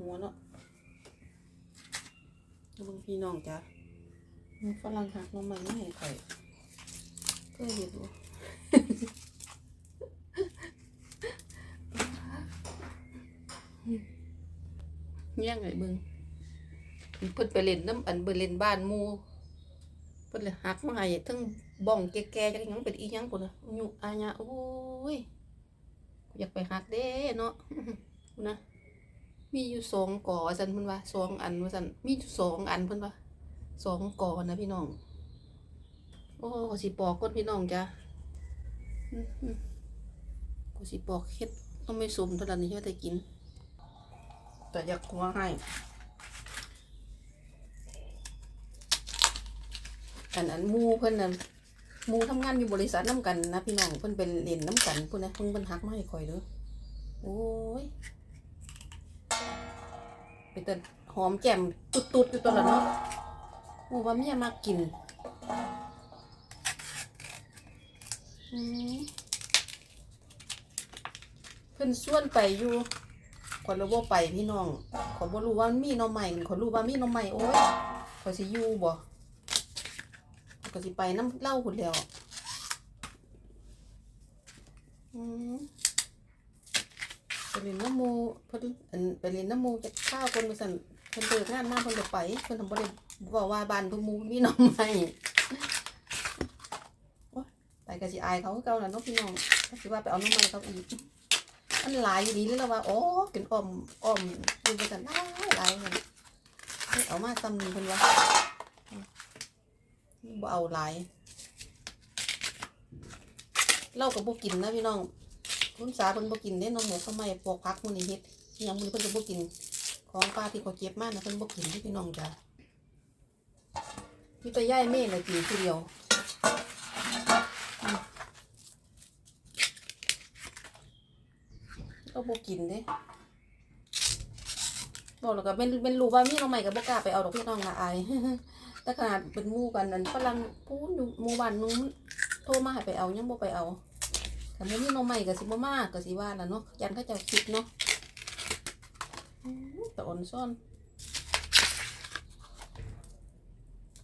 หัวเนาะแล้วบางพี่น้องจ้ะมันฝรั่งหักน้ำมันไม่ให้ข่อยก็เห็นว่ย่างไงบึงเพิ่นไปเล่นน้ำอันเบิ่นเล่นบ้านมูเพิ่นเลยหักมาให้ทั้งบ้องแก่ๆจักหยังเป็นอีหยังพุ่นน่ะยุอาญาโอ้ยอยากไปหักเด้เนาะนะ มีอยู่สองก่อว่าซั่นเพิ่นว่าสองอันว่าซั่นมีอยู่สองอันเพิ่นว่าสองก่อนะพี่น้อง โอ้ก็สิปอกก้นพี่น้องจ้ะก็สิปอกเฮ็ดต้องไม่สุ่มเท่านั้นนี่ว่าแต่กิน แต่อยากคว้าให้อันอันมูเพิ่นน่ะหมูทำงานอยู่บริษัทน้ำกันนะพี่น้องเพิ่นเป็นเรียนน้ำกันพุ่นนะเพิ่นเพิ่นหักมาให้ข่อยเด้อโอ้ย เป็นแต่หอมแจ่มตุดๆอยู่ตัวละเนาะโอ้ว่าเมียมากินเพิ่นส่วนไปอยู่ขอรู้ว่าไปพี่น้องขอบ่รู้ว่ามีน้องใหม่ขอรู้ว่ามีน้องใหม่โอ้ยขอยสิอยู่บ่ก็สิไปน้ำเล่าพุ่นแล้วอืม ไปเรียนน้ำมูเพิ่นอันไปเรียนน้ำมูจะข้าวคนมาสั่นเพิ่นเลิกงานมาเพิ่นก็ไปเพิ่นทำบ่ได้บอกว่าบ้านเพิ่นมูมีน้องใหม่โอ๊ยไปก็สิอายเขาเก่าน่ะเนาะพี่น้องก็สิว่าไปเอาหน้องใหม่เขาอีกมันหลายอยู่ดีเลยแล้วว่าโอ้กินอ้อมอ้อมดูไปกันหลายหลายเอามาตำนี้เพิ่นว่าบ่เอาหลายเล่ากับบ่กินนะพี่น้อง คุณสาเพิ่นบ่กินเด้น้องหมูทำไม่ปอกพักมื้อนี้เฮ็ดยังมื้อเพิ่นก็บ่กิน ของป้าที่เขาเก็บมานะเพิ่นบ่กินเด้พี่น้องจ้ะมีแต่ย่ายเม่น่ะกินผู้เดียวก็บ่กินเด้บอกแล้วก็เป็นเป็นรู้ว่ามีน้องใหม่ก็บ่กล้าไปเอาดอกพี่น้องละอายแต่ขนาดเป็นหมู่กันนั้นฝรั่งพูนอยู่หมู่บ้านนู้นโทรมาให้ไปเอายังบ่ไปเอา แต่บ่มีน้องใหม่ก็สิบ่มากก็สิว่าล่ะเนาะยันเขาเจ้าคิดเนาะแต่อ่อนซ่อน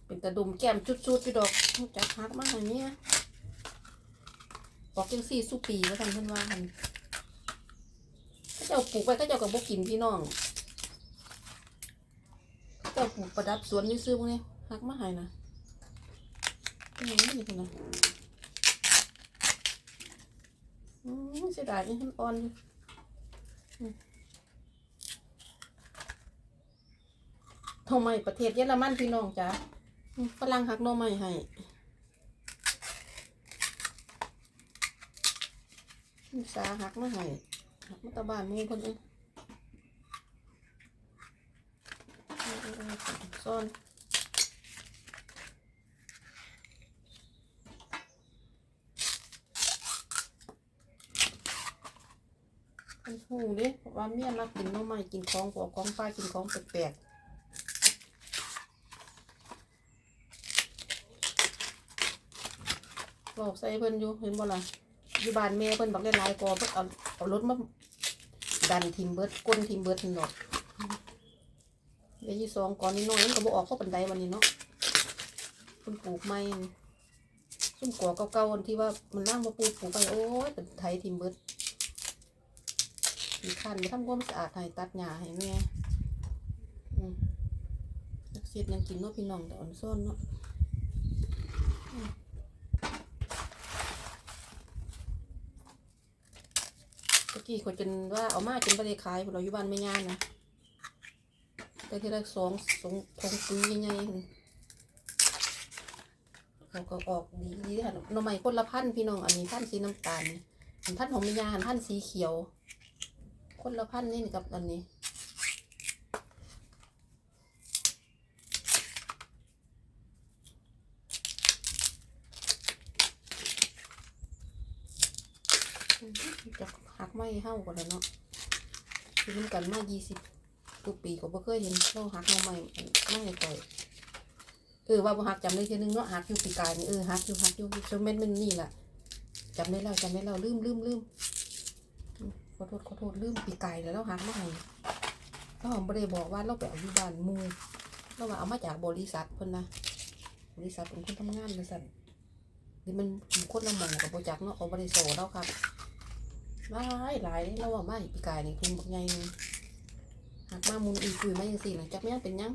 เป็นตะดุมแก้มจุดๆอยู่ดอกจักฮักมาให้เนี่ยบอกจังซี่สู้ปีว่าซั่นเพิ่อนว่าหันเขาเจ้าปลูกไปเขาเจ้าก็บ่กินพี่น้องเขาเจ้าปลูกประดับสวนนี่ซื้อพวกนี้หักมาให้นะเป็นหยังนี่คุณนะ เสียดายนี่มันอ่อนทำไมประเทศเยอรมันพี่น้องจ้ะฝรั่งหักน่อไม้ให้สาหักมาให้มาตาบ้านหมูคนเองซ่อน เป็นหูเด้ว่าเมียมากินน้องใหม่กินของผัวของป้ากินของแปลกๆบอกใส่เพิ่นอยู่เห็นบ่ล่ะอยู่บ้านแม่เพิ่นบักได้หลายกอเพิ่นเอาเอารถมาดันทิมเบิดก้นทิมเบิดนี่เนาะเดี๋ยวยี่สองก่อนนี้น้อยมันก็บ่ออกเข้าบันไดวันนี้เนาะคุณปลูกไม้ซุ่มก่อเก่าๆอันที่ว่ามันล่างมาปลูกปลูกไปโอ้ยเป็นไทยทิมเบิด มีคันไปทำความสะอาดให้ตัดหญ้าให้แม่นักเสียดยังกินเนาะพี่น้องแต่อ่อนซ่อนเนาะอืมตะกี้คนจนว่าเอามาจนไปได้ขายเราอยู่บ้านไม่ย่านนะแต่ที่แรกสองสองทงปุ๋ยใหญ่ๆเขาก็ออกดีดีค่ะหน่อไม้คนละพันพี่น้องอันนี้พันสีน้ำตาลอันพันของม่ย่านพันสีเขียว คนละพันนี่กับอันนี้จะหักไม่เห่ากันเลยเนาะคือมันกันมายี่สิบตุปีก็บ่เคยเห็นเราหักมาใหม่ไม่ต่อยเออว่าบ่หักจำได้ทีนึงเนาะหักอยู่ปีกายนี่เออหักอยู่หักอยู่จนแม่นมันนี่แหละจำได้แล้วจำได้แล้วลืมลืมลืมอืม ขอโทษขอโทษลืมปีไกายแล้วเราหักมาให้เอเราบ่ได้บอกว่าเราไปเอาอยู่บ้านมูเราว่าเอามาจากบริษัทเพิ่นนะบริษัทเป็นคนทำงานบริษัทนี่มันคนละหมองกับโปรจักเนาะเอาบริโซแล้วครับหลายหลายเราว่ามาอีกปีกายนี่คุณบักใหญ่หนึงหากมามุนอีกคุยมาจังซี่น่ะจักแม่เป็นยัง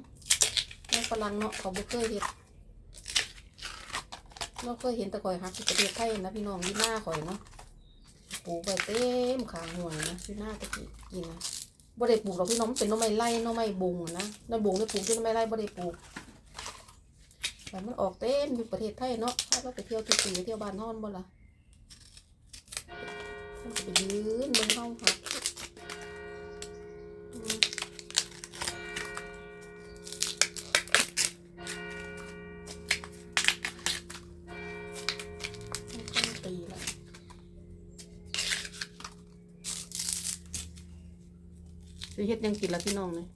แม่ฝรั่งเนาะเขาบ่เคยเฮ็ดเราเคยเห็นต่ข่อยฮักที่ประเทศไทยนะพี่น้องที่หน้าข่อยเนาะ ปลูกไปเต็มขางห่วยนะที่หน้าตะกี้กินนะบ่ได้ปลูกหรอกพี่น้องเป็นน้องไม้ไล่น้องไม้บงนะน้องบงได้ปลูกที่น้องไม้ไล่บ่ได้ปลูกแต่มันออกเต็มอยู่ประเทศไทยเนาะถ้าเราไปเที่ยวทุกปีเที่ยวบ้านฮ้อนบ่ล่ะมันจะไปยืนเบิ่งเฮาค่ะ เฮ็ดยังกินละพี่น้องเลย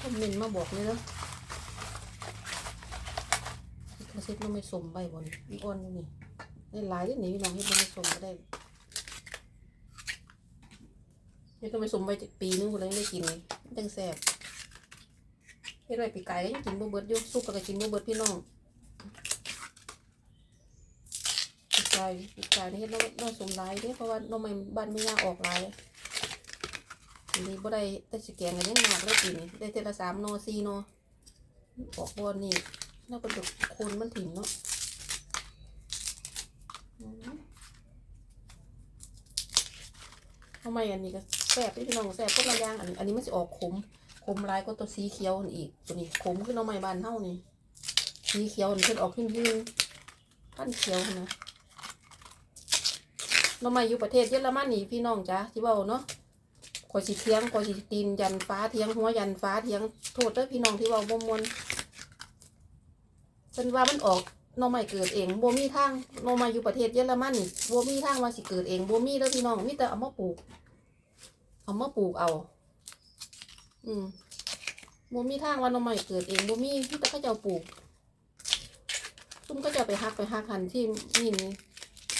คอมเมนต์มาบอกเลยเด้อมาเซ็ตน้องไม่สมใบบนอีอ่อนนี่ได้หลายที่นี่พี่น้องเฮ็ดน้องไม่สมก็ได้เฮ็ดน้องไม่สมไปปีนึงคนเลยได้กินเลยมังแซ่บเฮ็ดไว้ปีกไก่ก็ยังกินบ่เบิดยู่สุกก็กินบ่เบิดพี่น้องปีไก่ปีไก่นี่เฮ็ดน้องน้องสมหลายเด้เพราะว่าน้องไม่บ้านไม่ยากออกหลาย อันนี้บ่ได้แต่สิแกงกันยังหนักเลยปีนี้ได้เทละสามโนสี่โนออกบอนนี่น่าเป็นแบบคนมันถิ่มเนาะทำไมอันนี้ก็แซ่บพี่น้องแซ่บก็ละย่างอันนี้อันนี้มันจะออกขมขมร้ายก็ตัวสีเขียวอันอีก ตัวนี้ขมขึ้นเอาไม้บานเท่านี่สีเขียวนี่เพิ่นออกขึ้นยืนพันเขียวนะน้องใหม่อยู่ประเทศเยอรมันนี่พี่น้องจ้ะที่เว่าเนาะ ข่อยสิเทียงข่อยสิตีนยันฟ้าเทียงหัวยันฟ้าเทียงโทษเด้อพี่น้องที่ว่าบ่มวนเป็นว่ามันออกน้องใหม่เกิดเองบ่มีทางน้องม่อยู่ประเทศเยอรมันบ่มีทางว่าสิเกิดเองบ่มีเด้อพี่น้องมีแต่เอามาปลูก เอามาปลูกเอา อืมบ่มีทางว่าน้องใหม่เกิดเองบ่มีมีแต่เขาเจ้าปลูกซุ่มก็จะไปฮักไปฮักหันที่นี่นี่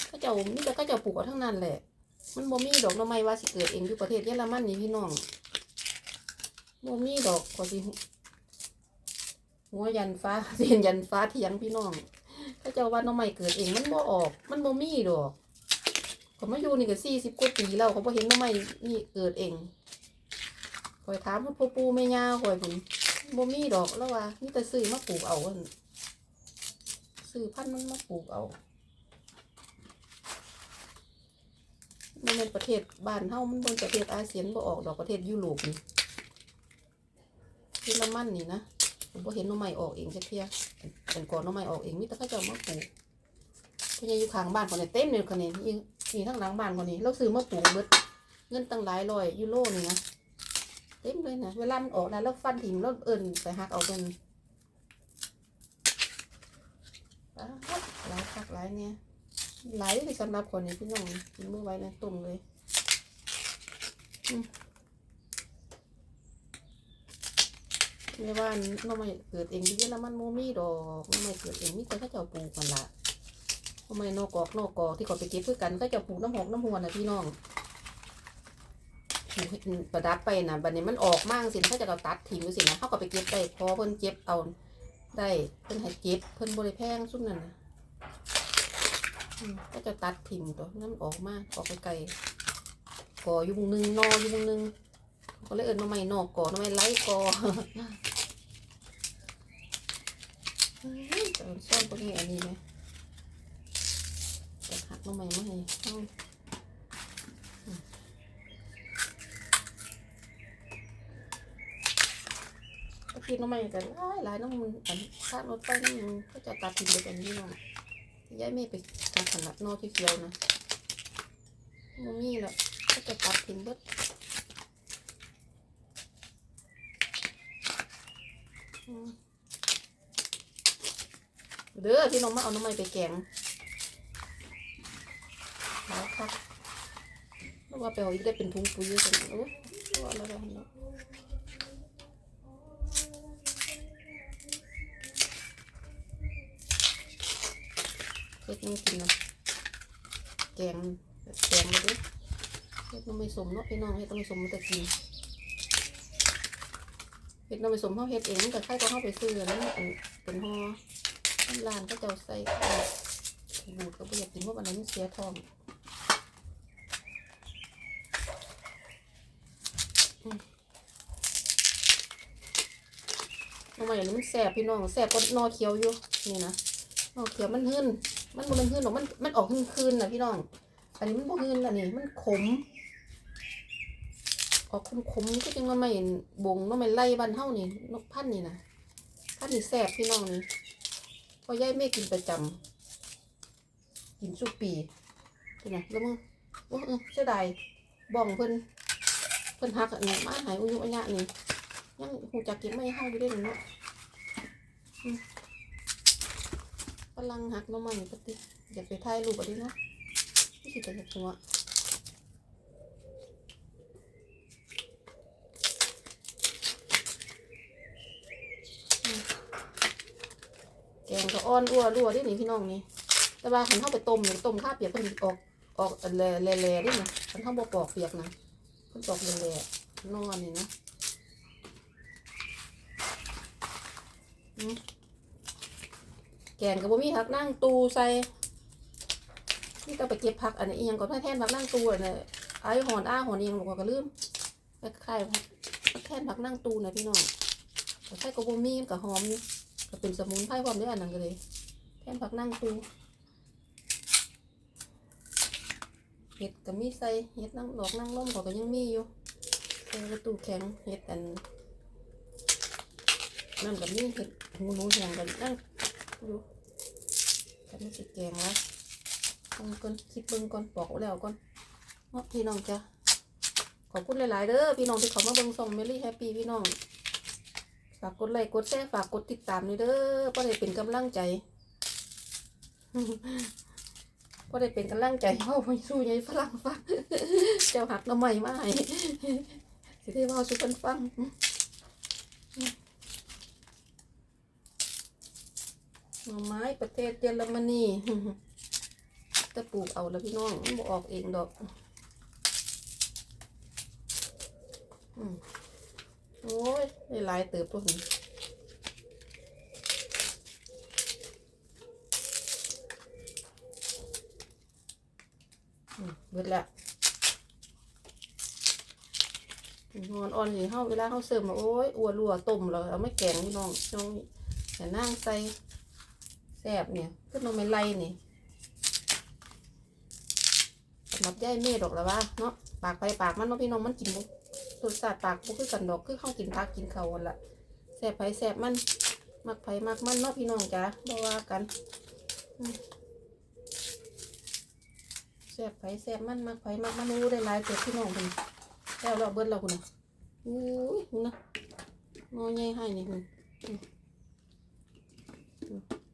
เขาเจ้ามีแต่เขาเจ้าปลูกเอาทั้งนั้นแหละ มันบ่มีดอกหน่อไม้ว่าสิเกิดเองอยู่ประเทศเยอรมันนี่พี่น้องบ่มีดอกก็สิหัวยันฟ้าเสียนยันฟ้าเถียงพี่น้องถ้าเจ้าว่าหน่อไม้เกิดเองมันบ่ออก มันบ่มีดอกก็มาอยู่นี่ก็สี่สิบกว่าปีแล้วเขาบ่เห็นหน่อไม้นี่เกิดเองคอยถามพ่อปูแม่ย่าคอยผมบ่มีดอกแล้วว่ามีแต่ซื้อมาปลูกเอาซื้อพันธุ์มันมาปลูกเอา มันเป็นประเทศบ้านเฮามันเป็นประเทศอาเซียนบ่ออกดอกประเทศยุโรปนี่เยอรมันนี่นะผมบ่เห็นน้องใหม่ออกเองจักเที่ยเป็นก่อนน้องใหม่ออกเองมีแต่เขาเจ้ามาปลูกเพิ่นยังอยู่ข้างบ้านคนนี้เต็มเลยคนนี้นี่นี่ทั้งหลังบ้านคนนี้เราซื้อมาปลูกเบิดเงินตั้งหลายร้อยยูโรนี่นะเต็มเลยนะเวลามันออกแล้วฟันถิ่มเราเอิ้นไปหักเอาเป็นป๊าดหลายคักหลายเนี่ย หลายที่สำหรับคนนี้พี่น้องกินเมื่อไว้ในะตุ่มเลยไม่ว่าน้องไม่เกิดเองที่เยอรมันโมมี่ดอกน้องไม่เกิดเองนี่แต่เขาเจ้าปลูกกันละทำไมนอกอกนอกกอกที่เขาไปเก็บคือกันก็จะปลูกน้ำหอกน้ำหัวนะพี่น้องประดับไปนะบัดนี้มันออกมากสิเขาจะเอาตัดทิ้งไปสินะเขาก็ไปเก็บได้พอเพิ่นเก็บเอาได้เพิ่นให้เก็บเพิ่นบริแพงสุดนั่นนะ ก็จะตัดทิ้งตัวนั่นออกมาออกไปไกลก่อยุงนึงนอยุงนึงก็เลยเอิญมาใหม่นอกก่อมาใหม่ไล่ก่อซ่อนพวกนี้อันนี้ไหมจะหักมาใหม่มาให้เอาอืมก็คิดมาใหม่กันหลายหลายน้องมึงอันข้างรถไฟนี่มึงก็จะตัดทิ้งไปกันนี่น้อง ย้ายไม่ไปทางขนาดนอกที่เคียวนะมมีแหละก็จะตัดทิ้งเบิดอืมเด้อที่น้องมาเอาน้ำมันไปแกงแล้วครับแล้วว่าไปเอาอีกได้เป็นถุงปุ๋ยกันโอ้ว่าอะไรกันเนาะ เฮ็ดนี่กินนะแกงแกงมาดิเฮ็ดน้ำไม่สมเนาะพี่น้องเฮ็ดน้ำไม่สมมันจะกินเฮ็ดน้ำผสมเขาเฮ็ดเองมันก็ใครก็เข้าไปซื้อแล้วเป็นเป็นห่อน้ำร้านก็จะใส่บูดก็บ่อยากกินเพราะวันนั้นเสียทองอืมเอามาอย่างนี้มันแสบพี่น้องแสบก็นอเขียวอยู่นี่นะนอเขียวมันหืน มันบ่เป็นหืนหรอกมันมันออกหืนคืนนะพี่น้อง อันนี้มันบ่หืนละนี่มันขม ออกขมๆก็จังว่าไม่บงว่าไม่ไล่บ้านเฮานี่นกพันนี่นะพันนี่แซ่บพี่น้องนี่เพอยายแม่กินประจำกินสุปีเป็นไงแล้วมึงโอ้เออเสียดายบ้องเพิ่นเพิ่นหักอันนี้มาหายอุยุอัญญะนี่ยังหูจักเก็บไม่เฮาอยู่ได้เนาะอืมก ลังหักน้ำมันปฏิอยากไปถ่ายรูปอันนี้เนาะไม่คิดแต่จะหัวแกงก็อ่อนอั่วรั่วดินี่พี่น้องนี่แต่ว่าขันเข้าไปต้มเนี่ยต้มข้าวเปียกเพิ่นออกออกแหล่แหล่แล่ดินะขันเข้าบ่ปอกเปียกนะเพิ่นปอกแหล่แล่นอนนี่นะอืม แกงก็บ่มีผักนั่งตูใส่นี่ต้องไปเก็บผักอันนี้ยังก่อนแท่นผักนั่งตูอันนี้ไอ้หอนอ้าหอนอีหยังบอกว่าก็ลืมไปคล้ายๆแท่นผักนั่งตูนะพี่น้องแต่ใส่ก็บ่มีมันก็หอมอยู่ก็เป็นสมุนไพรความด้วยอันนั้นก็เลย แท่นผักนั่งตูเห็ดก็มีใส่เห็ดนั่งดอกนั่งร่มเขาก็ยังมีอยู่ใส่ประตูแข็งเห็ดอันนั่นก็มีเห็ดหูหนูแหงกันนั่งอ ยู่กันไม่สิแกงแล้วต้องก่อนคิดเบิ่งก่อนปอกเอาแล้วก่อนเนาะพี่น้องจ้ะขอบคุณหลายๆเด้อพี่น้องที่เขามาเบิ่งส่งเมลี่แฮปปี้พี่น้องฝากกดไลค์กดแชร์ฝากกดติดตามนี่เด้อเพื่อได้เป็นกำลังใจเพื่อได้เป็นกำลังใจเว่าไปสู้ยายฝรั่งฟังเจ้าหักน้ำใหม่มาให้สิได้ว่าสู้กันฟังห น่อไม้ประเทศเยอรมนีจะปลูกเอาแล้วพี่น้องมันบ่ออกเองดอกโอ้ยได้หลายเติบตัวนี้อืมเบิดละนอนอ่อนนี่เฮาเวลาเฮาเสิร์ฟมาโอ้ยอัวรัวต้มแล้วเอาไม่แกงพี่น้องน้องแต่นั่งใส่ แซ่บเนี่ยขึ้นมาไม่ไล่นี่สำหรับย่ายเมฆดอกแล้วว่าเนาะปากไปปากมันเนาะพี่น้องมันกินบุรสาติปากบ่คือกันดอกคือเข้ากินผักกินเขาวันละแซ่บไผ่แซ่บมันมักไผ่มักมันเนาะพี่น้องจ้าบ่ว่ากันแซ่บไผ่แซ่บมันมักไผ่มักมันรู้ได้หลายเจ็บพี่น้องคุณแล้วเราเบิดเราคุณนะอุ้ยคุณนะงอใหญ่ให้นี่คุณอืมอืมอืม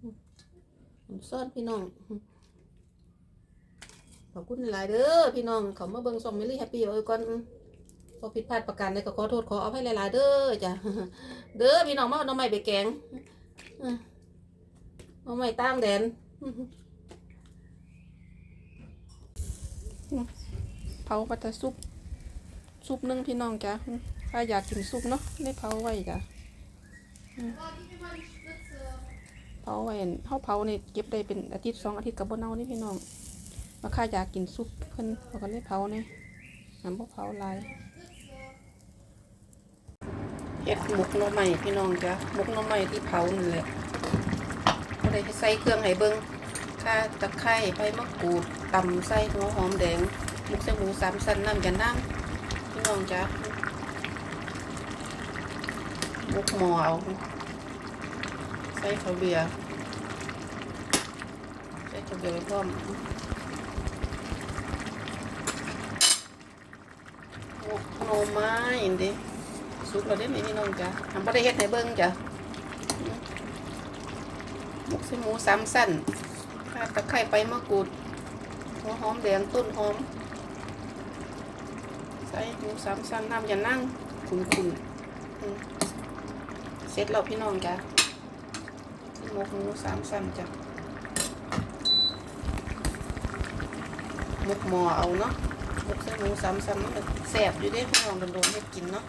อืม ซ่อนพี่น้อง ขอบคุณหลายเด้อพี่น้องเขามาเบิ่งซอมมิลี่แฮปปี้เอ้ยก่อนพอผิดพลาดประการใดก็ขอโทษขออภัยหลายๆเด้อจ้ะเด้อพี่น้องมาเอาน้องใหม่ไปแกงอืมเอาใหม่ตั้งแดนเผาปัตตาซุปซุปนึ่งพี่น้องจ้ะถ้าอยากกินซุปเนาะได้เผาไว้จ้ะาไว้เฮาเผานี่เก็บได้เป็นอาทิตย์สองอาทิตย์กับบ่เน่านี่พี่น้องมาข้าอยากกินซุปเพิ่นเขาก็เลยเผาเนี่ยน้ำพวกเผาลายเฮ็ดหมกน่อไม้พี่น้องจ้ะหมกน่อไม้ที่เผานั่นแหละก็ได้ใส่เครื่องให้เบิ่งข่าตะไคร้ใบมะกรูดตำใส่หัวหอมแดงหมกใส่หมูสามสันน้ำยานั่งพี่น้องจ้ะหมกหม้อเอา ใส่ข้าวเบียร์ใส่ข้าวเบียร์ไปพร้อมโอ้หน่อไม้อินดิสุกแล้วได้ไหมพี่น้องจ้ะทำบ่ได้เฮ็ดให้เบิ่งจ้ะหมกใส่หมูสามสั้นข่าตะไคร้ใบมะกรูดหัวหอมแดงต้นหอม ใส่หมูสามสั้นน้ำอย่านั่งขุ่นๆเสร็จแล้วพี่น้องจ้ะ หมกหมูสามสั้นจ้ะมุกหมอเอาเนาะมุกใส่หมูสามซ้ำมันก็แสบอยู่ได้พี่น้องโดนๆให้กินเนาะ